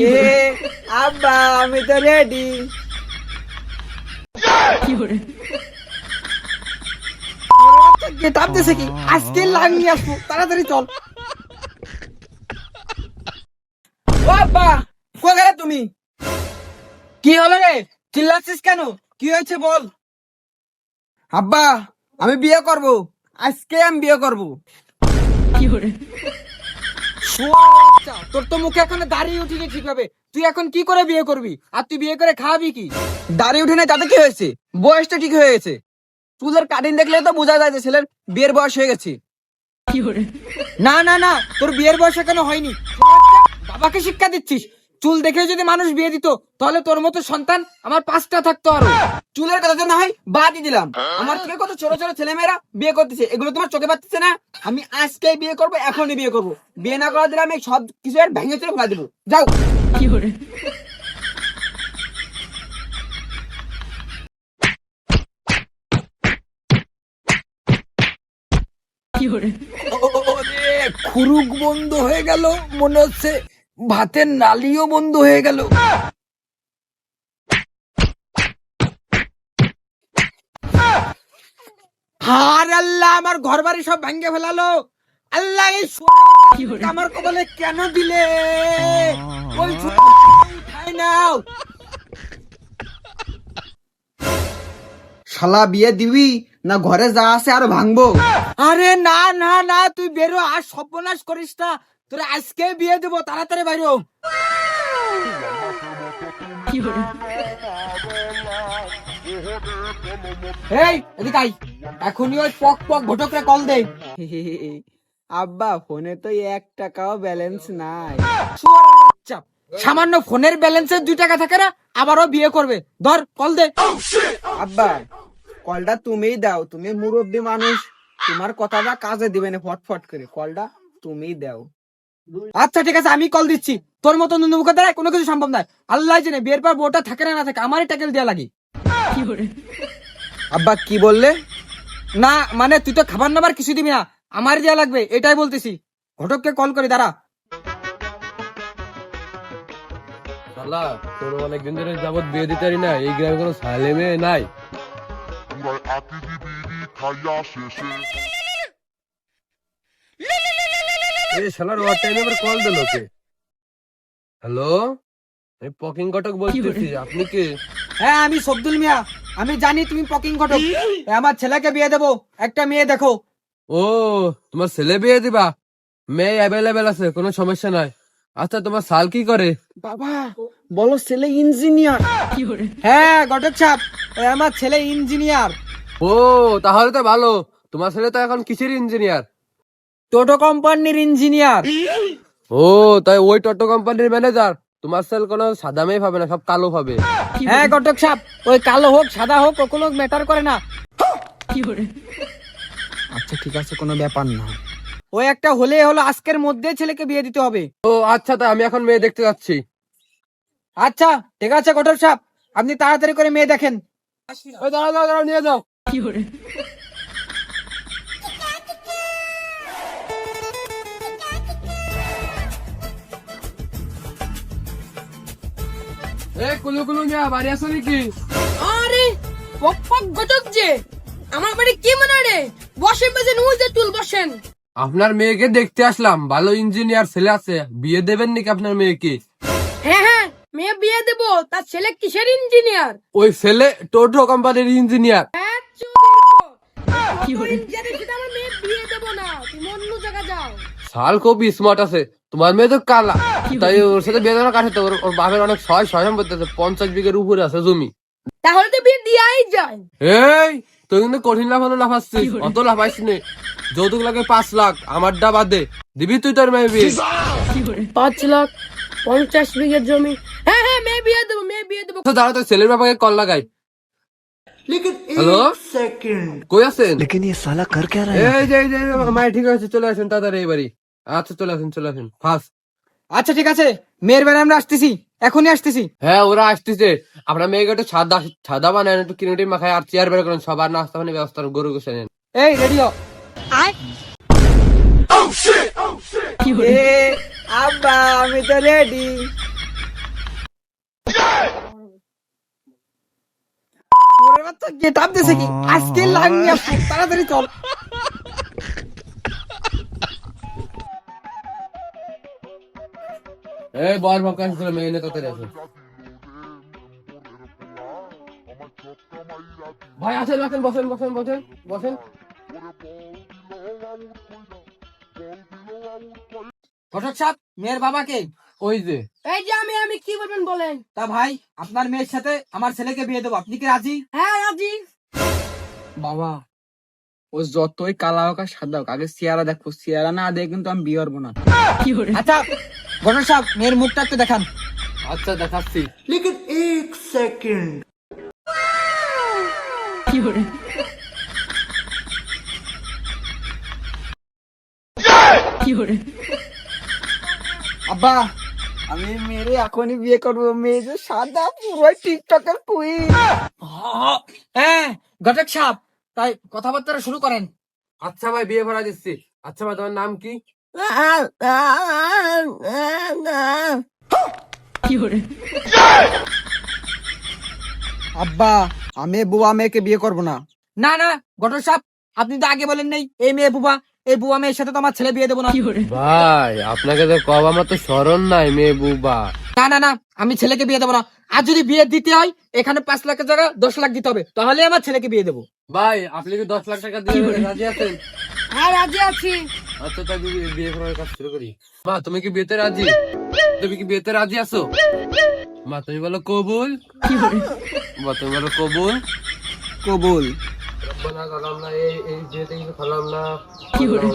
এ আব্বা, আমি তো রেডি কি আজকে আসব তাড়াতাড়ি চল ও আব্বা কোথায় তুমি কি হলো রে চিল্লাচ্ছিস কেন কি হয়েছে বল আব্বা আমি বিয়ে করব। আজকে আমি বিয়ে করব। কি তোর তো মুখে এখন দাঁড়িয়ে উঠিনি ঠিক হবে তুই এখন কি করে বিয়ে করবি? আর তুই বিয়ে করে খাবি কি? দাঁড়িয়ে উঠে না তাতে কি হয়েছে? বয়সটা ঠিক হয়ে গেছে। চুলের কাটিং দেখলে তো বোঝা যায় যে ছেলের বিয়ের বয়স হয়ে গেছে। না না না তোর বিয়ের বয়স এখনও হয়নি। বাবাকে শিক্ষা দিচ্ছিস। চুল দেখে যদি মানুষ বিয়ে দিত তাহলে তোর মতো সন্তান আমার পাঁচটা থাকতো আরও চুলের কথা না হয় বাদই দিলাম আমার থেকে কত ছোট ছোট ছেলেমেয়েরা বিয়ে করতেছে এগুলো তোমার চোখে পাচ্ছে না আমি আজকে বিয়ে করব এখনই বিয়ে করব বিয়ে না করা দিলে আমি সব কিছু আর ভেঙে চলে ফেলা দেবো যাও ওরে খুরুক বন্ধ হয়ে গেল মনে হচ্ছে ভাতের নালিও বন্ধ হয়ে গেল। হার আল্লাহ, আমার ঘর বাড়ি সব ভেঙে ফেলালো। আল্লাহ, এই আমার কপালে কেন দিলে? ওই উঠাই নাও। শালা, বিয়ে দিবি না ঘরে যা আছে আর ভাঙবো? আরে না না না, তুই বেরো, আর সর্বনাশ করিস না। তোর আজকে বিয়ে দেবো তাড়াতাড়ি বাইরো। এই এদিকে আই এখনই ওই পক পক ঘটকরে কল দে। আব্বা ফোনে তো এক টাকাও ব্যালেন্স নাই। সামান্য ফোনের ব্যালেন্সের দুই টাকা থাকে না আবারও বিয়ে করবে। ধর কল দে। আব্বা কলটা তুমিই দাও তুমি মুরব্বী মানুষ। তোমার কথাটা কাজে দিবে না ফটফট করে। কলটা তুমিই দাও। আচ্ছা ঠিক আছে আমি কল দিচ্ছি। তোর মতো দ্বারা কোনো কিছু সম্ভব নয়। আল্লাহ জানে বিয়ের পর বউটা থাকে না না থাকে আমারই টাকেল দেওয়া লাগে। আব্বা কি বললে? না মানে তুই তো খাবার নাবার কিছু দিবি না আমার দেওয়া লাগবে এটাই বলতেছি। ঘটককে কল করে দাঁড়া। শালা তোর অনেকদিন ধরে যাবত বিয়ে দিতে পারি না এই গ্রামে কোনো ছেলে মেয়ে নাই। পুরাই আতি দিবি খাইয়া শেষে। এই শালার ওয়ার টাইমে আবার কল দিল কে? হ্যালো আমি পকিং বলতেছি আপনি কে? হ্যাঁ আমি সবদুল মিয়া। আমি জানি তুমি পকিং ঘটক। আমার ছেলেকে বিয়ে দেবো। একটা মেয়ে দেখো। ও তোমার ছেলে বিয়ে দিবা? মেয়ে অ্যাভেলেবেল আছে কোনো সমস্যা নাই। আচ্ছা তোমার সাল কি করে? বাবা বলো ছেলে ইঞ্জিনিয়ার। হ্যাঁ ঘটক এ, আমার ছেলে ইঞ্জিনিয়ার। ও তাহলে তো ভালো। তোমার ছেলে তো এখন কিসের ইঞ্জিনিয়ার? টোটো কোম্পানির ইঞ্জিনিয়ার ও তাই ওই টোটো কোম্পানির ম্যানেজার তোমার সেল কোনো সাদা মেয়ে পাবে না সব কালো পাবে। হ্যাঁ ঘটক সাহেব ওই কালো হোক সাদা হোক ও কোনো ম্যাটার করে না। আচ্ছা ঠিক আছে কোনো ব্যাপার না। ওই একটা হলে হলো আজকের মধ্যে ছেলেকে বিয়ে দিতে হবে। ও আচ্ছা তা আমি এখন মেয়ে দেখতে যাচ্ছি। আচ্ছা ঠিক আছে ঘটক সাহেব আপনি তাড়াতাড়ি করে মেয়ে দেখেন। ওই দাঁড়াও দাঁড়াও দাঁড়াও নিয়ে যাও। এ কুলু কুলু মিয়া বাড়ি আসো নাকি? আরে পক পক গটক যে। আমার বাড়ি কি মনে রে? বসে বেজে নুজে তুল বসেন। আপনার মেয়েকে দেখতে আসলাম ভালো ইঞ্জিনিয়ার ছেলে আছে। বিয়ে দেবেন নাকি আপনার মেয়েকে? হ্যাঁ হ্যাঁ মেয়ে বিয়ে দেব। তার ছেলে কিসের ইঞ্জিনিয়ার? ওই ছেলে টোটো কোম্পানির ইঞ্জিনিয়ার। হ্যাঁ ইঞ্জিনিয়ারের সাথে আমার মেয়ে বিয়ে দেব না। তুমি অন্য জায়গা যাও। সাল খুব স্মার্ট আছে। তোমার মেয়ে তো কালা। তাই ওর সাথে বিয়ে দেওয়ার কাছে তো ওর ওর বাপের অনেক সহায় সহায় সম্পত্তি আছে পঞ্চাশ বিঘের উপরে আছে জমি তাহলে তো বিয়ে দিয়াই যায় এই তুই কিন্তু কঠিন লাভ হলো লাফাচ্ছিস অত লাফাইস নে যৌতুক লাগে পাঁচ লাখ আমার ডা বাদে দিবি তুই তোর মেয়ে বিয়ে পাঁচ লাখ পঞ্চাশ বিঘের জমি হ্যাঁ হ্যাঁ মেয়ে বিয়ে দেবো মেয়ে বিয়ে দেবো তো দাঁড়া তোর ছেলের বাবাকে কল লাগাই হ্যালো কই আছেন लेकिन ये साला कर क्या रहा है এই যে এই যে মাই ঠিক আছে চলে আসেন তাড়াতাড়ি এবারই আচ্ছা চলে আসেন চলে আসেন ফার্স্ট আচ্ছা ঠিক আছে। মেয়ের বেলা আমরা আসতেছি। এখনই আসতেছি। হ্যাঁ ওরা আসতেছে। আপনার মেয়েকে একটু সাদা সাদা বানায় একটু কিনুটি মাখায় আর চেয়ার বের করেন সবার নাস্তা পানি ব্যবস্থা গরু গোসা নেন। এই রেডিও আব্বা আমি তো রেডি। গেট আপ দিছে কি? আজকে লাগনি তাড়াতাড়ি চল। এই বর বকাশ করে মেয়ে নে তাড়াতাড়ি আসো ভাই আসেন আসেন বসেন বসেন বসেন বসেন। ঘটক সাহেব মেয়ের বাবাকে ওই যে। এই যে আমি আমি কি বলবেন বলেন? তা ভাই আপনার মেয়ের সাথে আমার ছেলেকে বিয়ে দেবো। আপনি কি রাজি? হ্যাঁ রাজি। বাবা ও যতই কালা হোক আর সাদা হোক আগে চেহারা দেখো। চেহারা না দেখে কিন্তু আমি বিয়ে করব না। আচ্ছা সাহেব মেয়ের মুখটা একটু দেখান। আচ্ছা দেখাচ্ছি। আব্বা আমি মেরে এখনই বিয়ে করব। মেয়ে যে সাদা পুরো টিকটকের কুইন হ্যাঁ ঘটক সাহেব তাই কথাবার্তা শুরু করেন। আচ্ছা ভাই বিয়ে করা দিচ্ছি। আচ্ছা ভাই তোমার নাম কি? আব্বা আমি বুয়া মেয়েকে বিয়ে করব না। না না ঘটক সাহেব আপনি তো আগে বলেন নাই এই মেয়ে বুবা এই বুয়া মেয়ের সাথে তো আমার ছেলে বিয়ে দেবো না। ভাই আপনাকে তো কব আমার তো স্মরণ নাই মেয়ে বুবা। না না না আমি ছেলেকে বিয়ে দেবো না। আর যদি বিয়ে দিতে হয় এখানে পাঁচ লাখের জায়গায় দশ লাখ দিতে হবে। তাহলে আমার ছেলেকে বিয়ে দেবো। ভাই আপনি কি দশ লাখ টাকা দিয়ে রাজি আছেন? হ্যাঁ রাজি আছি। আচ্ছা তাই বিয়ে- বিয়ে করার কাজ শুরু করি। মা তুমি কি বিয়েতে রাজি? তুমি কি বিয়েতে রাজি আছো? মা তুমি বলো কবুল। মা তুমি বলো কবুল। কবুল। রব্বানা জালামনা এই এই বিয়েতে কিছু খালাম না কি করে